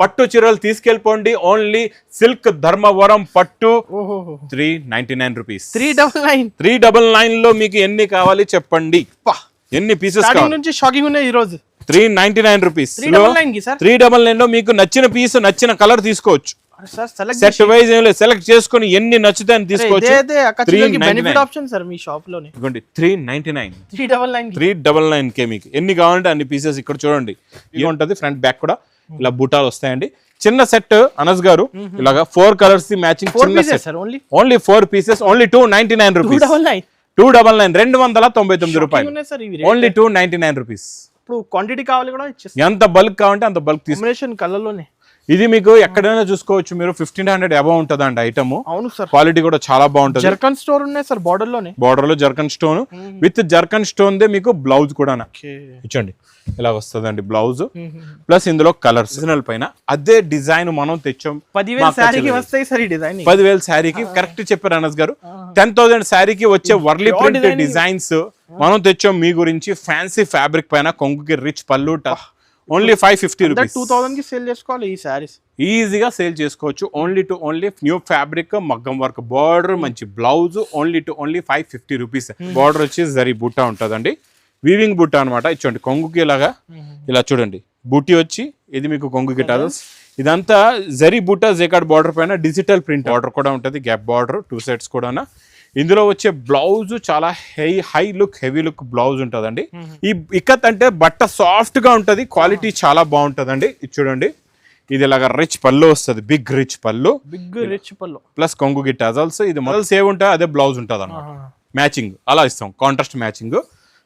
పట్టు చీరలు తీసుకెళ్ళిపోండి. Only silk Dharmavaram పట్టు. Three ninety nine rupees three double nine three double నైన్లో మీకు ఎన్ని కావాలి చెప్పండి. ఎన్ని పీసెస్ నుంచి షాకింగ్ ఉన్నాయి ఈ రోజు. Three ninety nine rupees three double నైన్లో మీకు నచ్చిన పీస్ నచ్చిన కలర్ తీసుకోవచ్చు. సెట్ వైజ్ ఏం లేదు. సెలెక్ట్ చేసుకుని ఎన్ని నచ్చుతాయని తీసుకోవచ్చు. త్రీ బెనిఫిట్ ఆప్షన్ సార్ మీ షాప్లోనే. ఇదిగోండి three ninety nine three double nine three double nine కే మీకు. ఎన్ని కావాలంటే అన్ని పీసెస్ ఇక్కడ చూడండి. ఉంటుంది ఫ్రంట్ బ్యాక్ కూడా. ఇలా బూటాలు వస్తాయండి. చిన్న సెట్ అనస్ గారు ఇలాగా four colours the matching four చిన్న pieces set only four pieces only two ninety nine rupees two double nine రెండు వందల తొంభై తొమ్మిది రూపాయలు. Only two ninety nine rupees ఇప్పుడు క్వాంటిటీ కావాలి కూడా ఎంత బల్క్ కావాలంటే అంత బల్క్ తీసుకో కాంబినేషన్ కలర్లోనే ఇది మీకు ఎక్కడైనా చూసుకోవచ్చు. మీరు ఫిఫ్టీన్ హండ్రెడ్ అబౌవ్ ఉంటుంది అండి ఐటమ్ అవును సార్. క్వాలిటీ కూడా చాలా బాగుంటుంది. జర్కన్ స్టోర్ ఉన్నాయి సార్ బార్డర్లోనే బార్డర్లో zircon stone. With zircon stone the మీకు బ్లౌజ్ కూడా ఇచ్చండి. ఇలా వస్తుందండి బ్లౌజ్. ప్లస్ ఇందులో కలర్ సీజనల్ పైన. అదే డిజైన్ మనం తెచ్చాం. పదివేల శారీకి. వస్తాయి సార్ డిజైన్ పదివేల శారీకి. కరెక్ట్ చెప్పారు అనస్ గారు. టెన్ థౌసండ్ శారీకి వచ్చే Warli Pure print designing. Designs మనం తెచ్చాం మీ గురించి. ఫ్యాన్సీ ఫ్యాబ్రిక్ పైన కొంగుకి రిచ్ పళ్ళు only five fifty rupees two థౌసండ్కి sale చేసుకోవాలి ఈ శారీస్ ఈజీగా సేల్ చేసుకోవచ్చు. Only to only new fabric మగ్గం వర్క్ బార్డర్ మంచి blouse only to only five fifty rupees border వచ్చి జరీ బుట్ట ఉంటుందండి. వీవింగ్ బుట్ట అనమాట ఇచ్చండి కొంగుకి ఇలాగా ఇలా చూడండి. బూటీ వచ్చి ఇది మీకు కొంగుకి టజల్స్ ఇదంతా జరీ బుట్ట జేకాడ్ బార్డర్ పైన డిజిటల్ ప్రింట్ బార్డర్ కూడా ఉంటుంది గ్యాప్ బార్డర్ టూ సైడ్స్ కూడా ఇందులో వచ్చే బ్లౌజ్ చాలా high high look heavy look blouse ఉంటుందండి. ఈ ఇక్కత్ అంటే బట్ట సాఫ్ట్గా ఉంటది క్వాలిటీ చాలా బాగుంటుందండి. ఇది చూడండి. ఇది ఇలాగ రిచ్ పళ్ళు వస్తుంది బిగ్ రిచ్ పళ్ళు. బిగ్ రిచ్ పళ్ళు. ప్లస్ కొంగు టజల్స్ ఇది మొదల్స్ ఏ ఉంటాయి అదే బ్లౌజ్ ఉంటుంది అన్నమాట మ్యాచింగ్ అలా ఇస్తాం contrast matching.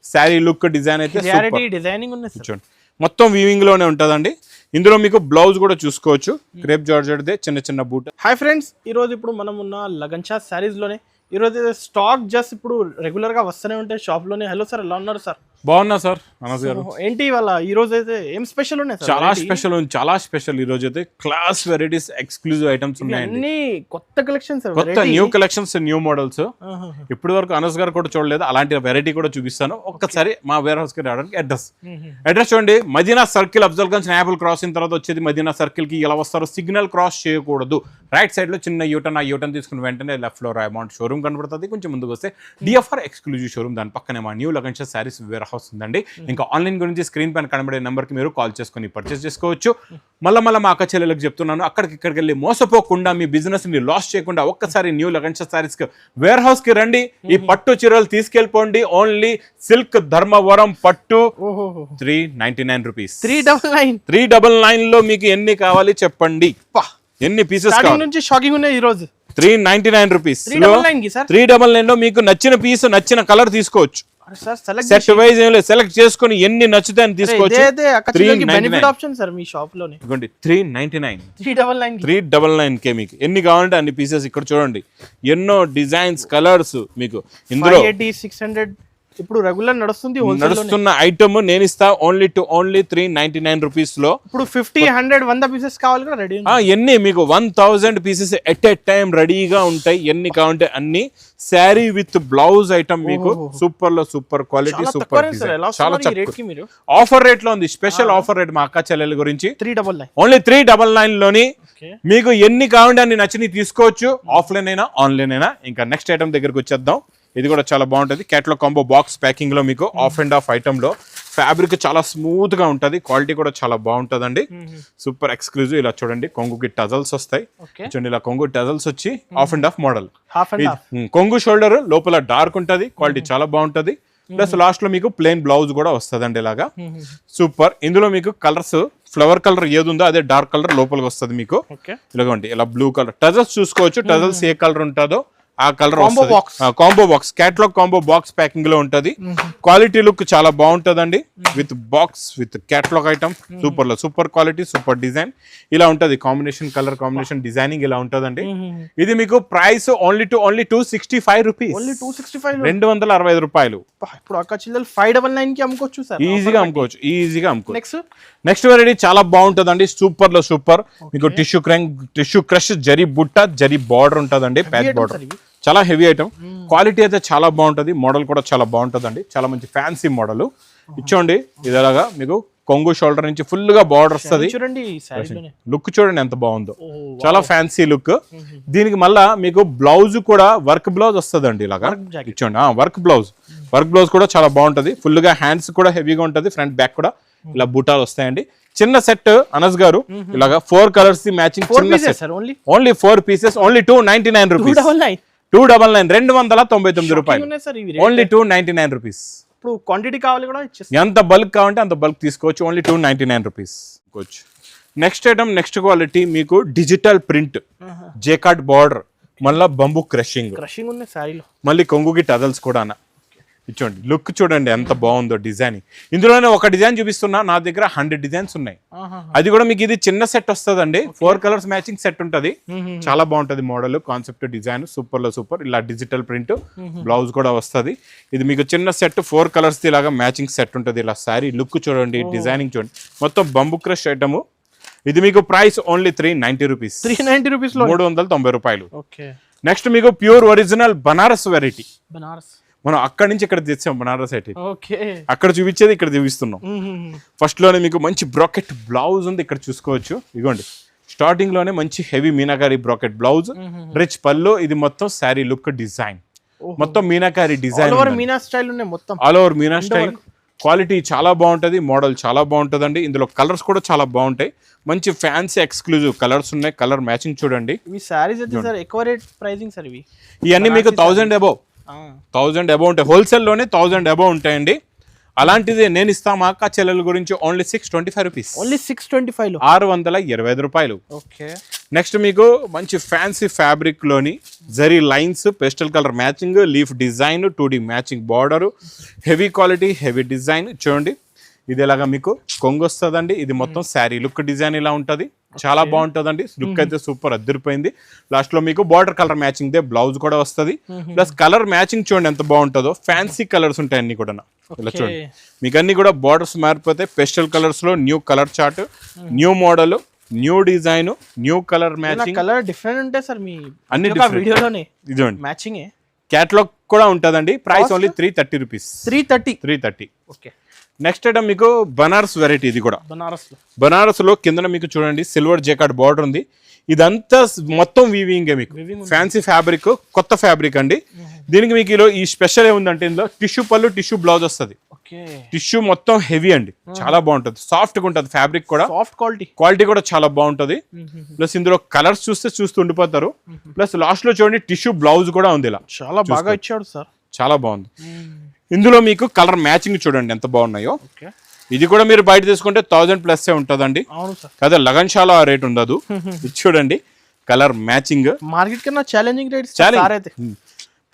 Saree look design అయితే డిజైనింగ్ చూడండి. మొత్తం వీవింగ్లోనే ఉంటుందండి. ఇందులో మీకు బ్లౌజ్ కూడా చూసుకోవచ్చు. క్రేప్ జార్జెట్ దే చిన్న చిన్న బూట్. హాయ్ ఫ్రెండ్స్ ఈ రోజు ఇప్పుడు మనం ఉన్న లగన్షా శారీస్లోనే ఈ రోజు స్టాక్ జస్ట్ ఇప్పుడు రెగ్యులర్గా వస్తూనే ఉంటాయి షాప్లోనే హలో సార్ ఎలా ఉన్నారు సార్ బాగున్నా సార్. అనస్ గారు. ఏంటి ఇవాళ ఈ రోజు అయితే ఏం స్పెషల్ ఉన్నాయి సార్? చాలా స్పెషల్ ఉంది చాలా స్పెషల్ ఈ రోజు అయితే క్లాస్ వెరైటీస్ ఎక్స్క్లూజివ్ ఐటమ్స్ ఉన్నాయండి. అన్ని కొత్త కలెక్షన్ సార్ కొత్త న్యూ కలెక్షన్స్ న్యూ మోడల్స్ ఇప్పటి వరకు అనస్ గారు కూడా చూడలేదు అలాంటి వెరైటీ కూడా చూపిస్తాను. ఒక్కసారి మా వేర్ హౌస్కి రావడానికి అడ్రస్ అడ్రస్ చూడండి. Madina circle Afzal Gunj Apple cross అయిన తర్వాత వచ్చేది మదీనా సర్కిల్కి ఎలా వస్తారో సిగ్నల్ క్రాస్ చేయకూడదు. రైట్ సైడ్లో చిన్న యూటర్న్ ఆ యూటర్న్ తీసుకుని వెంటనే లెఫ్ట్లో అమౌంట్ షోరూమ్ కనబడుతుంది. కొంచెం ముందుకు వస్తే డిఎఫ్ఆర్ ఎక్స్క్లూజివ్ షోరూమ్ దాని పక్కనే మా new Lagan sarees warehouse ఉందండి ఇంకా ఆన్లైన్ గురించి స్క్రీన్ పైన కనబడే నెంబర్కి మీరు కాల్ చేసుకుని పర్చేస్ చేసుకోవచ్చు. మళ్ళీ మళ్ళీ మా అక్క చెల్లెలకు చెప్తున్నాను అక్కడికి ఇక్కడికి వెళ్ళి మోసపోకుండా మీ బిజినెస్ని లాస్ చేయకుండా ఒక్కసారి న్యూ లగన్ శారీస్కి వేర్ హౌస్కి రండి. ఈ పట్టు చీరలు తీసుకెళ్ళిపోండి. ఓన్లీ సిల్క్ ధర్మవరం పట్టు three ninety nine rupees three double nine three double నైన్లో మీకు ఎన్ని కావాలి చెప్పండి. ఎన్ని పీసెస్ నుంచి షాకింగ్ ఉన్నాయి ఈ రోజు three ninety nine rupees three double నైన్లో మీకు నచ్చిన పీస్ నచ్చిన కలర్ తీసుకోవచ్చు. సెట్ వైజ్ ఏం లేదు. సెలెక్ట్ చేసుకుని ఎన్ని నచ్చుతాయని తీసుకోవచ్చు. బెనిఫిట్ ఆప్షన్ సార్ మీ షాప్లోనే ఇదిగోండి three ninety nine three double nine three double nine కే మీకు. ఎన్ని కావాలంటే అన్ని పీసెస్ ఇక్కడ చూడండి. ఎన్నో డిజైన్స్ కలర్స్ మీకు. ఇందులో సిక్స్ హండ్రెడ్ ఇప్పుడు రెగ్యులర్ నడుస్తుంది. నడుస్తున్న ఐటమ్ నేను ఇస్తా only to only three ninety nine రూపీస్లో. ఇప్పుడు ఫిఫ్టీ హండ్రెడ్ వంద పీసెస్ కావాలి కూడా రెడీ ఎన్ని మీకు one thousand pieces at a time రెడీగా ఉంటాయి ఎన్ని కావాలంటే అన్ని. శారీ విత్ బ్లౌజ్ ఐటమ్ మీకు సూపర్లో సూపర్ క్వాలిటీ సూపర్ చాలా ఆఫర్ రేట్లో ఉంది స్పెషల్ ఆఫర్ రేట్ మా అక్క చెల్లెల గురించి. Three double nine only three double నైన్లోని మీకు ఎన్ని కావాలంటే అన్ని నచ్చినవి తీసుకోవచ్చు. ఆఫ్లైన్ అయినా ఆన్లైన్ అయినా. ఇంకా నెక్స్ట్ ఐటమ్ దగ్గరికి వచ్చేద్దాం. ఇది కూడా చాలా బాగుంటుంది. క్యాట్లో కాంబో బాక్స్ ప్యాకింగ్లో మీకు ఆఫ్ అండ్ ఆఫ్ ఐటమ్లో ఫ్యాబ్రిక్ చాలా స్మూత్గా ఉంటుంది. క్వాలిటీ కూడా చాలా బాగుంటుందండి. సూపర్ ఎక్స్క్లూజివ్ ఇలా చూడండి. కొంగుకి టజల్స్ వస్తాయి. చూడండి ఇలా కొంగు టజల్స్ వచ్చి ఆఫ్ అండ్ ఆఫ్ మోడల్ కొంగు షోల్డర్ లోపల డార్క్ ఉంటుంది. క్వాలిటీ చాలా బాగుంటుంది. ప్లస్ లాస్ట్లో మీకు ప్లెయిన్ బ్లౌజ్ కూడా వస్తుందండి ఇలాగా. సూపర్ ఇందులో మీకు కలర్స్ ఫ్లవర్ కలర్ ఏది ఉందో అదే డార్క్ కలర్ లోపలికి వస్తుంది మీకు. ఇలాగండి. ఇలా బ్లూ కలర్ టజల్స్ చూసుకోవచ్చు. టజల్స్ ఏ కలర్ ఉంటుందో. ఆ colour. Combo box catalogue combo box ప్యాకింగ్లో ఉంటది. క్వాలిటీ లుక్ చాలా బాగుంటదండి. With box with catalogue item సూపర్లో super quality super design ఇలా ఉంటది. కాంబినేషన్ కలర్ కాంబినేషన్ డిజైనింగ్ ఇలా ఉంటదండి. ఇది మీకు price only to only two sixty five rupees రెండు వందల అరవై ఐదు రూపాయలు. ఇప్పుడు అక్క చిల్లలు ఫైవ్ డబల్ నైన్కి అమ్ముకోవచ్చు సార్. ఈజీగా అమ్ముకోవచ్చు. ఈజీగా అమ్ముకోవచ్చు. నెక్స్ట్ నెక్స్ట్ వెరైటీ చాలా బాగుంటుందండి. సూపర్లో సూపర్ మీకు టిష్యూ క్రంగ్ టిష్యూ క్రష్ జరీ బుట్ట జరీ బార్డర్ ఉంటుందండి ప్యాచ్ బార్డర్. చాలా హెవీ ఐటమ్ క్వాలిటీ అయితే చాలా బాగుంటుంది. మోడల్ కూడా చాలా బాగుంటుందండి. చాలా మంచి ఫ్యాన్సీ మోడల్ ఇచ్చోండి. ఇది ఎలాగా మీకు కొంగు షోల్డర్ నుంచి ఫుల్గా బార్డర్ వస్తుంది. చూడండి లుక్ చూడండి ఎంత బాగుందో. ఓ చాలా ఫ్యాన్సీ లుక్ దీనికి మళ్ళా మీకు బ్లౌజ్ కూడా వర్క్ బ్లౌజ్ వస్తుందండి ఇలాగా. ఇచ్చోండి. వర్క్ బ్లౌజ్ వర్క్ బ్లౌజ్ కూడా చాలా బాగుంటది. ఫుల్గా హ్యాండ్స్ కూడా హెవీగా ఉంటది. ఫ్రంట్ బ్యాక్ కూడా ఇలా బూటాలు వస్తాయండి. చిన్న సెట్ అనస్ గారు ఇలాగా four colours the matching sir only only four pieces only two ninety nine two rupees double nine two double nine రెండు వందల తొంభై తొమ్మిది రూపాయలు. Only two ninety nine rupees ఇప్పుడు క్వాంటిటీ కావాలి కూడా ఎంత బల్క్ కావాలంటే అంత బల్క్ తీసుకోవచ్చు. Only two ninety nine rupees తీసుకోవచ్చు నెక్స్ట్ ఐటమ్ నెక్స్ట్ క్వాలిటీ మీకు డిజిటల్ ప్రింట్ జేకాట్ బార్డర్ మళ్ళీ బంబు క్రషింగ్ క్రషింగ్ ఉన్నాయి శారీలో మళ్ళీ కొంగుకి టదల్స్ కూడా ఇచ్చోండి లుక్ చూడండి ఎంత బాగుందో డిజైన్. ఇందులోనే ఒక డిజైన్ చూపిస్తున్నా నా దగ్గర హండ్రెడ్ డిజైన్స్ ఉన్నాయి. అది కూడా మీకు ఇది చిన్న సెట్ వస్తుందండి. ఫోర్ కలర్స్ మ్యాచింగ్ సెట్ ఉంటది. చాలా బాగుంటది మోడల్ కాన్సెప్ట్ డిజైన్ సూపర్లో సూపర్ ఇలా డిజిటల్ ప్రింట్ బ్లౌజ్ కూడా వస్తది. ఇది మీకు చిన్న సెట్ ఫోర్ కలర్స్ ఇలాగా మ్యాచింగ్ సెట్ ఉంటది ఇలా శారీ లుక్ చూడండి డిజైనింగ్ చూడండి. మొత్తం బంబు క్రష్ ఐటమ్ ఇది మీకు price only three ninety rupees three ninety రూపీస్లో మూడు వందల తొంభై రూపాయలు. నెక్స్ట్ మీకు pure original Banaras variety Banaras మనం అక్కడి నుంచి ఇక్కడ తెచ్చాం బనారస్ ఐటీ అక్కడ చూపించేది ఇక్కడ చూపిస్తున్నాం. ఫస్ట్లోనే మీకు మంచి బ్రాకెట్ బ్లౌజ్ ఉంది ఇక్కడ చూసుకోవచ్చు. ఇగోండి. స్టార్టింగ్లోనే మంచి heavy meenakari bracket blouse. Rich పళ్ళు ఇది మొత్తం శారీ లుక్ డిజైన్. మొత్తం మీనాకారి డిజైన్ మీనా స్టైల్ మొత్తం. All over meena style. Quality చాలా బాగుంటది మోడల్ చాలా బాగుంటదండి. ఇందులో కలర్స్ కూడా చాలా బాగుంటాయి. మంచి ఫ్యాన్సీ ఎక్స్క్లూజివ్ కలర్స్ ఉన్నాయి. కలర్ మ్యాచింగ్ చూడండి. ఇవి శారీస్ అయితే సార్ ఎక్కువ రేట్ ప్రైజింగ్ సార్ ఇవి. ఇవన్నీ మీకు థౌజండ్ అబౌవ్ థౌజండ్ అబౌవ్ ఉంటాయి హోల్సేల్లోనే థౌజండ్ అబౌవ్ ఉంటాయండి. అలాంటిది నేను ఇస్తా మా అక్క చెల్లెల గురించి only six twenty five rupees only six twenty five ఆరు వందల ఇరవై ఐదు రూపాయలు. ఓకే. నెక్స్ట్ మీకు మంచి fancy ఫ్యాబ్రిక్లోని zari lines pastel colour matching leaf design two D matching border heavy quality heavy design. చూడండి ఇది ఎలాగా మీకు కొంగు వస్తుందండి ఇది మొత్తం శారీ లుక్ డిజైన్ ఇలా ఉంటది. చాలా బాగుంటుందండి. లుక్ అయితే సూపర్ అద్దరిపోయింది. లాస్ట్లో మీకు border colour matching the blouse కూడా వస్తది. ప్లస్ కలర్ మ్యాచింగ్ చూడండి ఎంత బాగుంటుందో. ఫ్యాన్సీ కలర్స్ ఉంటాయి అన్ని కూడా ఇలా చూడండి. మీకు అన్ని కూడా బార్డర్స్ మారిపోతే పెస్టల్ కలర్స్లో new colour chart new model new design new colour matching colour different ఉంటాయి సార్ మీ అన్ని. వీడియోలోనే ఇదిగోండి. మ్యాచింగ్ క్యాట్లాగ్ కూడా ఉంటుందండి. Price only three thirty rupees three thirty three thirty okay. Next item మీకు బనారస్ వెరైటీ ఇది కూడా. బనారస్లో బనారస్లో కింద మీకు చూడండి సిల్వర్ జెకాట్ బార్డర్ ఉంది. ఇదంతా మొత్తం వీవింగ్ మీకు. ఫ్యాన్సీ ఫ్యాబ్రిక్ కొత్త ఫ్యాబ్రిక్ అండి. దీనికి మీకు ఈ స్పెషల్ ఏముందంటే ఇందులో టిష్యూ పళ్ళు టిష్యూ బ్లౌజ్ వస్తుంది. టిష్యూ మొత్తం హెవీ అండి. చాలా బాగుంటుంది. సాఫ్ట్గా ఉంటుంది ఫ్యాబ్రిక్ కూడా. సాఫ్ట్ క్వాలిటీ క్వాలిటీ కూడా చాలా బాగుంటుంది. ప్లస్ ఇందులో కలర్స్ చూస్తే చూస్తూ ఉండిపోతారు. ప్లస్ లాస్ట్లో చూడండి టిష్యూ బ్లౌజ్ కూడా ఉంది ఇలా. చాలా బాగా ఇచ్చాడు సార్. చాలా బాగుంది. ఇందులో మీకు కలర్ మ్యాచింగ్ చూడండి ఎంత బాగున్నాయో. ఇది కూడా మీరు బయట తీసుకుంటే థౌజండ్ ప్లస్ ఉంటుందండి. కదా లగన్ షాలో ఆ రేట్ ఉండదు. ఇది చూడండి కలర్ మ్యాచింగ్. మార్కెట్ కన్నా ఛాలెంజింగ్ రేట్ అయితే.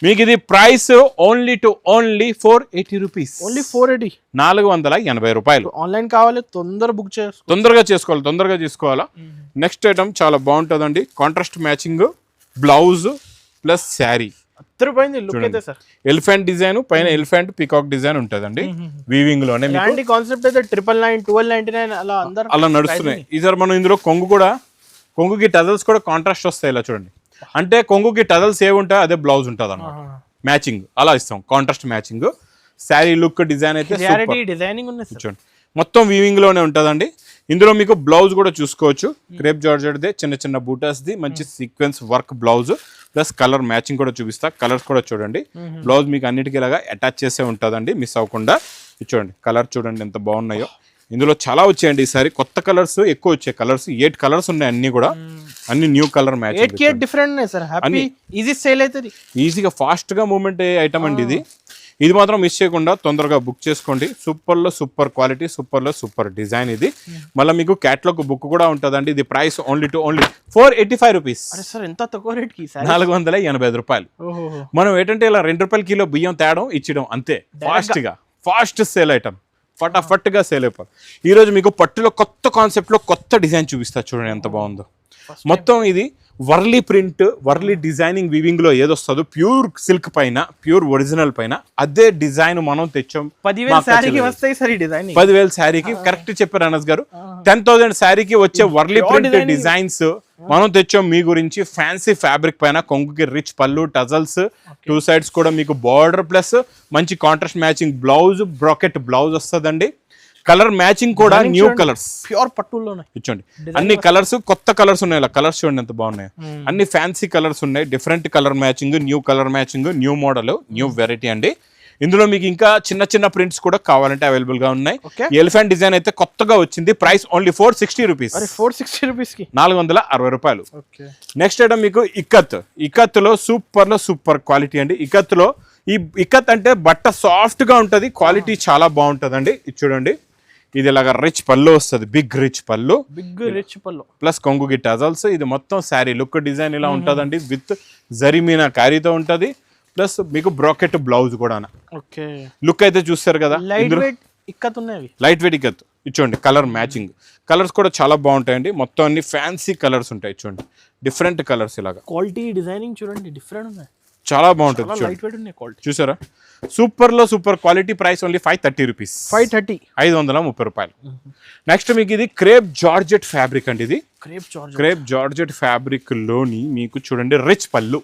మీకు ఇది price only to only four eighty rupees only four eighty నాలుగు వందల ఎనభై రూపాయలు. ఆన్లైన్ కావాలి తొందర బుక్ చేసుకో తొందరగా చేసుకోవాలి తొందరగా తీసుకోవాలా? నెక్స్ట్ ఐటమ్ చాలా బాగుంటుందండి. Contrast matching blouse plus saree అద్దరిపోయింది లుక్ అయితే సార్. ఎలిఫెంట్ డిజైన్ పైన ఎలిఫెంట్ పికాక్ డిజైన్ ఉంటుందండి. వీవింగ్లోనే ఇలాంటి కాన్సెప్ట్ అయితే triple nine twelve ninety nine అలా అందరు అలా నడుస్తున్నాయి. ఈసారి మనం ఇందులో కొంగు కూడా కొంగుకి టజల్స్ కూడా కాంట్రాస్ట్ వస్తాయి ఇలా చూడండి. అంటే కొంగుకి టజల్స్ ఏ ఉంటాయో అదే బ్లౌజ్ ఉంటుంది అన్నమాట మ్యాచింగ్ అలా ఇస్తాం contrast matching saree look design అయితే డిజైనింగ్ ఉంది చూడండి. మొత్తం వీవింగ్లోనే ఉంటుందండి. ఇందులో మీకు బ్లౌజ్ కూడా చూసుకోవచ్చు. క్రేప్ జార్జెట్ది చిన్న చిన్న బూటాస్ది మంచి sequence work blouse plus colour matching కూడా చూపిస్తా. కలర్స్ కూడా చూడండి. బ్లౌజ్ మీకు అన్నిటికీ ఇలాగా అటాచ్ చేసే ఉంటుందండి మిస్ అవ్వకుండా. చూడండి కలర్ చూడండి ఎంత బాగున్నాయో. ఇందులో చాలా వచ్చాయండి ఈసారి కొత్త కలర్స్ ఎక్కువ వచ్చాయి. కలర్స్ ఎయిట్ కలర్స్ ఉన్నాయి అన్ని కూడా. అన్ని new colour eight different easy sale అవుతుంది. ఈజీగా ఫాస్ట్గా మూమెంట్ అయ్యే ఐటమ్ అండి ఇది. ఇది మాత్రం మిస్ చేయకుండా తొందరగా బుక్ చేసుకోండి. సూపర్లో సూపర్ క్వాలిటీ సూపర్లో సూపర్ డిజైన్ ఇది. మళ్ళీ మీకు క్యాట్లాగ్ బుక్ కూడా ఉంటుందండి. ఇది price only to only four eighty five rupees ఎంత తక్కువ నాలుగు వందల ఎనభై రూపాయలు. మనం ఏంటంటే ఇలా రెండు రూపాయల కిలో బియ్యం తేడం ఇచ్చడం అంతే. ఫాస్ట్గా ఫాస్ట్ సేల్ ఐటమ్ ఫటాఫట్గా సేల్ అయిపోయి ఈ రోజు మీకు పట్టులో కొత్త కాన్సెప్ట్లో కొత్త డిజైన్ చూపిస్తా చూడండి ఎంత బాగుందో. మొత్తం ఇది వర్లీ ప్రింట్ వర్లీ డిజైనింగ్ వివింగ్లో ఏదొస్తుందో ప్యూర్ సిల్క్ పైన ప్యూర్ ఒరిజినల్ పైన అదే డిజైన్ మనం తెచ్చాం. పదివేల శారీకి చెల్లెలు. వస్తాయి సార్ ఈ డిజైన్ పదివేల శారీకి కరెక్ట్ చెప్పారు అనస్ గారు. టెన్ థౌసండ్ శారీకి వచ్చే వర్లీ ప్రింట్. డిజైన్స్ మనం తెచ్చాం మీ గురించి ఫ్యాన్సీ ఫ్యాబ్రిక్ పైన కొంగుకి రిచ్ పళ్ళు టజల్స్ టూ సైడ్స్ కూడా మీకు బార్డర్ ప్లస్ మంచి contrast matching blouse bracket blouse వస్తుందండి. కలర్ మ్యాచింగ్ కూడా న్యూ. కలర్స్. ప్యూర్ పట్టుల్లోనే ఇచ్చోండి. అన్ని కలర్స్ కొత్త కలర్స్ ఉన్నాయి ఇలా. కలర్స్ చూడండి ఎంత బాగున్నాయి. Hmm. అన్ని ఫ్యాన్సీ కలర్స్ ఉన్నాయి. Different colour matching new colour matching new model new variety అండి. ఇందులో మీకు ఇంకా చిన్న చిన్న ప్రింట్స్ కూడా కావాలంటే అవైలబుల్గా ఉన్నాయి. ఎలిఫెంట్ డిజైన్ అయితే కొత్తగా వచ్చింది. Price only four sixty rupees four sixty రూపీస్కి? నాలుగు వందల అరవై రూపాయలు. నెక్స్ట్ ఐటమ్ మీకు ఇక్కత్. ఇక్కత్లో సూపర్లో సూపర్ క్వాలిటీ అండి. ఇక్కత్లో ఈ ఇక్కత్ అంటే బట్ట సాఫ్ట్గా ఉంటది. క్వాలిటీ చాలా బాగుంటదండి. ఇది చూడండి. ఇది ఇలాగ రిచ్ పళ్ళు వస్తుంది. బిగ్ రిచ్ పళ్ళు. బిగ్ రిచ్ పళ్ళు. ప్లస్ కొంగు గిట్ టజల్స్ ఇది మొత్తం శారీ లుక్ డిజైన్ ఇలా ఉంటుందండి. విత్ జరీమీనా క్యారీతో ఉంటది. ప్లస్ మీకు బ్రాకెట్ బ్లౌజ్ కూడా ఓకే లుక్ అయితే చూస్తారు కదా. లైట్ వెయిట్ ఇక్కత్ ఉన్నాయి అవి లైట్ వెయిట్ ఇక్కత్. ఇచ్చోండి కలర్ మ్యాచింగ్ కలర్స్ కూడా చాలా బాగుంటాయండి. మొత్తం అన్ని ఫ్యాన్సీ కలర్స్ ఉంటాయి. చూడండి డిఫరెంట్ కలర్స్ ఇలాగా. క్వాలిటీ డిజైనింగ్ చూడండి డిఫరెంట్ ఉన్నాయి. చాలా బాగుంటుంది చూసారా? సూపర్లో super quality price only five thirty rupees five thirty ఐదు వందల ముప్పై రూపాయలు. నెక్స్ట్ మీకు ఇది క్రేప్ జార్జెట్ ఫ్యాబ్రిక్ అండి ఇది. క్రేప్ క్రేప్ జార్జెట్ ఫ్యాబ్రిక్లోని మీకు చూడండి రిచ్ పళ్ళు.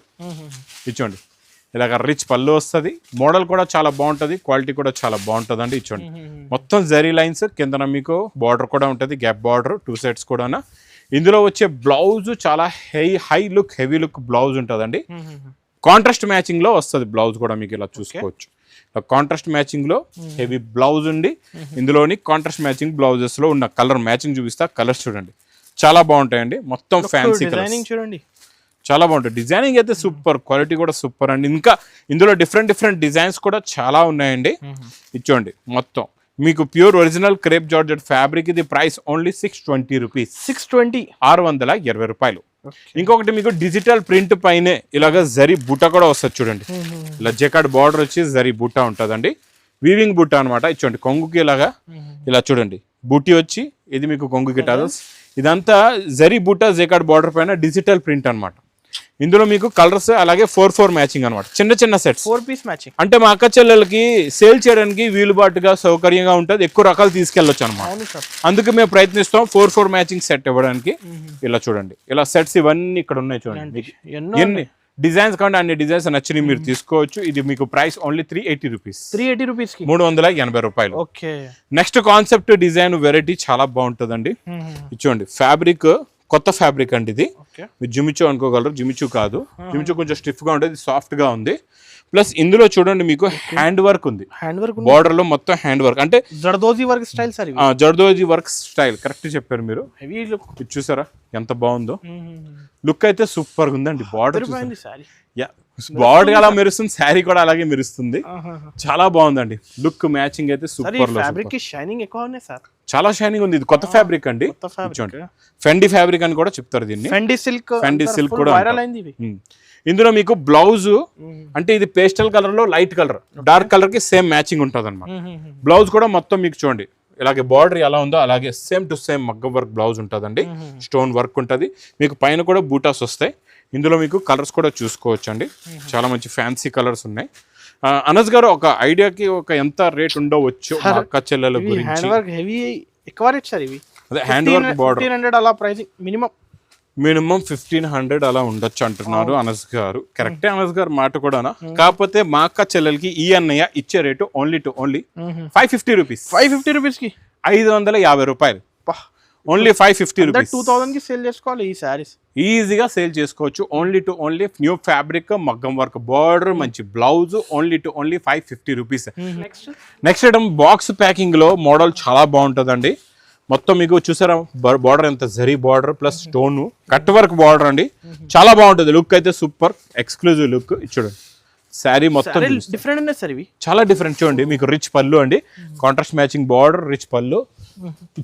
ఇచ్చోండి ఇలాగ రిచ్ పళ్ళు వస్తుంది. మోడల్ కూడా చాలా బాగుంటుంది. క్వాలిటీ కూడా చాలా బాగుంటుంది అండి ఇచ్చోండి మొత్తం జరీ లైన్స్ కిందన మీకు బార్డర్ కూడా ఉంటుంది గ్యాప్ బార్డర్ టూ సైడ్స్ కూడా ఇందులో వచ్చే బ్లౌజ్ చాలా high high look heavy look blouse ఉంటుందండి. కాంట్రాస్ట్ మ్యాచింగ్లో వస్తుంది బ్లౌజ్ కూడా మీకు ఇలా చూసుకోవచ్చు. కాంట్రాస్ట్ మ్యాచింగ్లో హెవీ బ్లౌజ్ ఉండి ఇందులోని కాంట్రాస్ట్ మ్యాచింగ్ బ్లౌజెస్లో ఉన్న కలర్ మ్యాచింగ్ చూపిస్తా. కలర్స్ చూడండి. చాలా బాగుంటాయండి. మొత్తం ఫ్యాన్సీ కలర్స్. చూడండి. చాలా బాగుంటుంది డిజైనింగ్ అయితే సూపర్ క్వాలిటీ కూడా సూపర్ అండి. ఇంకా ఇందులో డిఫరెంట్ డిఫరెంట్ డిజైన్స్ కూడా చాలా ఉన్నాయండి. ఇచ్చోండి. మొత్తం. మీకు pure original crepe georgette fabric ఇది price only six twenty rupees six twenty ఆరు వందల ఇరవై రూపాయలు. ఇంకొకటి మీకు డిజిటల్ ప్రింట్ పైనే ఇలాగ జరీ బుట్ట కూడా వస్తుంది చూడండి. ఇలా జెకాడ్ బార్డర్ వచ్చి జరీ బుట్ట ఉంటుందండి. వీవింగ్ బుట్ట అనమాట ఇచ్చోండి కొంగుకి ఇలాగా ఇలా చూడండి. బుట్టి వచ్చి ఇది మీకు కొంగుకి టజల్స్ ఇదంతా జరీ బుట్ట జెకాడ్ బార్డర్ పైన డిజిటల్ ప్రింట్ అన్నమాట. ఇందులో మీకు కలర్స్ అలాగే ఫోర్ ఫోర్ మ్యాచింగ్ అనమాట చిన్న చిన్న సెట్స్. Four piece matching. అంటే మా అక్క చెల్లెలకి సేల్ చేయడానికి వీలుబాటుగా సౌకర్యంగా ఉంటుంది. ఎక్కువ రకాలు తీసుకెళ్ళొచ్చు అనమాట అందుకే మేము ప్రయత్నిస్తాం ఫోర్ ఫోర్ మ్యాచింగ్ సెట్ ఇవ్వడానికి. ఇలా చూడండి. ఇలా సెట్స్ ఇవన్నీ ఇక్కడ ఉన్నాయి చూడండి. ఎన్నో డిజైన్స్ కావాలి అన్ని డిజైన్స్ నచ్చినవి మీరు తీసుకోవచ్చు. ఇది మీకు price only three eighty rupees. Three eighty rupees మూడు వందల ఎనభై రూపాయలు. Okay. Next concept design variety చాలా బాగుంటుందండి. ఇచ్చోండి ఫ్యాబ్రిక్ కొత్త ఫ్యాబ్రిక్ అండి ఇది. మీరు జిమిచు అనుకోగలరు. జిమిచు కాదు. జిమిచు కొంచెం స్టిఫ్గా ఉంటుంది సాఫ్ట్గా ఉంది. ప్లస్ ఇందులో చూడండి మీకు హ్యాండ్ వర్క్ ఉంది. హ్యాండ్ వర్క్ బార్డర్లో మొత్తం హ్యాండ్ వర్క్. అంటే zardozi work style sir zardozi work style. Correct చెప్పారు మీరు. హెవీ లుక్ ఇది చూసారా? ఎంత బాగుందో. లుక్ అయితే సూపర్ ఉందండి. బార్డర్ పోయింది బార్డర్ అలా మెరుస్తుంది శారీ కూడా అలాగే మెరుస్తుంది. చాలా బాగుందండి. లుక్ మ్యాచింగ్ అయితే సూపర్లో ఫ్యాబ్రిక్కి షైనింగ్ ఎక్కువ ఉన్నాయి సార్. చాలా షైనింగ్ ఉంది. ఇది కొత్త ఫ్యాబ్రిక్ అండి. Fendi fabric. అని కూడా చెప్తారు దీన్ని. ఫెండి సిల్క్ Fendi silk కూడా వైరల్. అయింది. ఇందులో మీకు బ్లౌజ్ అంటే ఇది పేస్టల్ కలర్లో లైట్ కలర్ డార్క్ కలర్కి సేమ్ మ్యాచింగ్ ఉంటుంది అనమాట బ్లౌజ్ కూడా మొత్తం మీకు చూడండి. ఇలాగే బార్డర్ ఎలా ఉందో అలాగే సేమ్ టు సేమ్ మగ్గ వర్క్ బ్లౌజ్ ఉంటుందండి. స్టోన్ వర్క్ ఉంటుంది. మీకు పైన కూడా బూటాస్ వస్తాయి. ఇందులో మీకు కలర్స్ కూడా చూసుకోవచ్చు అండి చాలా మంచి ఫ్యాన్సీ కలర్స్ ఉన్నాయి. అనస్ గారు ఒక ఐడియాకి ఒక ఎంత రేట్ ఉండవచ్చు అక్క చెల్లెల గురించి. హ్యాండ్ వర్క్ హెవీ ఎక్కువ రేట్ సార్ ఇవి. అదే hand work border fifteen hundred అలా మినిమం. మినిమం ఫిఫ్టీన్ హండ్రెడ్ అలా ఉండొచ్చు అంటున్నారు అనస్ గారు. కరెక్టే అనస్ గారు మాట కూడానా? కాకపోతే మా అక్క చెల్లెలకి ఈ అన్నయ్య ఇచ్చే rate only to only five fifty rupees five fifty rupees? ఐదు వందల యాభై రూపాయలు. Only five fifty rupees to థౌసండ్కి sale చేసుకోవాలి ఈ శారీస్ ఈజీగా సేల్ చేసుకోవచ్చు. Only to only new fabric మగ్గం వర్క్ బార్డర్ మంచి blouse only to only five fifty rupees next next item box ప్యాకింగ్లో model చాలా బాగుంటుందండి. మొత్తం మీకు చూసారా బార్డర్ ఎంత zari border plus stone cut work border అండి. చాలా బాగుంటుంది లుక్ అయితే సూపర్ ఎక్స్క్లూజివ్ లుక్ చూడండి శారీ మొత్తం డిఫరెంట్ ఉన్నాయి సార్ ఇవి. చాలా డిఫరెంట్ చూడండి మీకు రిచ్ పళ్ళు అండి. కాంట్రాస్ట్ మ్యాచింగ్ బార్డర్ రిచ్ పళ్ళు.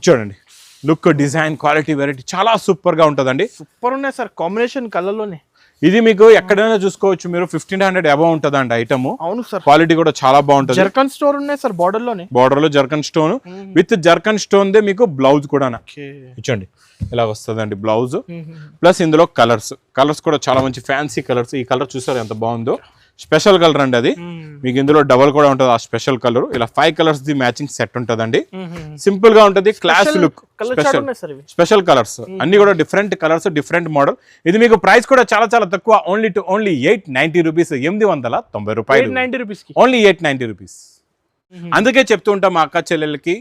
చూడండి. లుక్ డిజైన్ క్వాలిటీ వెరైటీ చాలా సూపర్గా ఉంటుందండి. సూపర్ ఉన్నాయి సార్ కాంబినేషన్ కలర్లోనే ఇది మీకు ఎక్కడైనా చూసుకోవచ్చు మీరు ఫిఫ్టీన్ హండ్రెడ్ అబౌవ్ ఉంటుందండి ఐటమ్. అవును సార్. క్వాలిటీ కూడా చాలా బాగుంటుంది. జర్కన్ స్టోర్ ఉన్నాయి సార్ బార్డర్లోనే బార్డర్లో zircon stone. With zircon stone they మీకు బ్లౌజ్ కూడా ఇచ్చండి. ఇలా వస్తుందండి బ్లౌజ్. ప్లస్ ఇందులో కలర్స్. కలర్స్ కూడా చాలా మంచి ఫ్యాన్సీ కలర్స్. ఈ కలర్ చూసారు ఎంత బాగుందో? స్పెషల్ కలర్ అండి అది. మీకు ఇందులో డబల్ కూడా ఉంటుంది. ఆ స్పెషల్ కలర్. ఇలా five colours the matching set ఉంటుందండి. సింపుల్గా ఉంటుంది class look special special colours అన్ని కూడా డిఫరెంట్ కలర్స్ డిఫరెంట్ మోడల్ ఇది మీకు ప్రైస్ కూడా చాలా చాలా తక్కువ. Only to only eight ninety rupees ఎనిమిది వందల తొంభై రూపాయలు. ఓన్లీ ఎయిట్ నైన్టీ రూపీస్ అందుకే చెప్తూ ఉంటాం మా అక్క చెల్లెలకి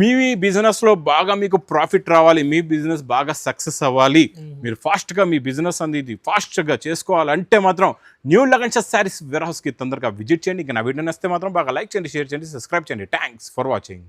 మీ బిజినెస్లో బాగా మీకు ప్రాఫిట్ రావాలి మీ బిజినెస్ బాగా సక్సెస్ అవ్వాలి. మీరు ఫాస్ట్గా మీ బిజినెస్ అనేది ఫాస్ట్గా చేసుకోవాలంటే మాత్రం న్యూ లగన్ శారీస్ వేర్ హౌస్కి తొందరగా విజిట్ చేయండి. ఇంకా నా వీడియో నచ్చితే మాత్రం బాగా లైక్ చేయండి షేర్ చేయండి సబ్స్క్రైబ్ చేయండి. Thanks for watching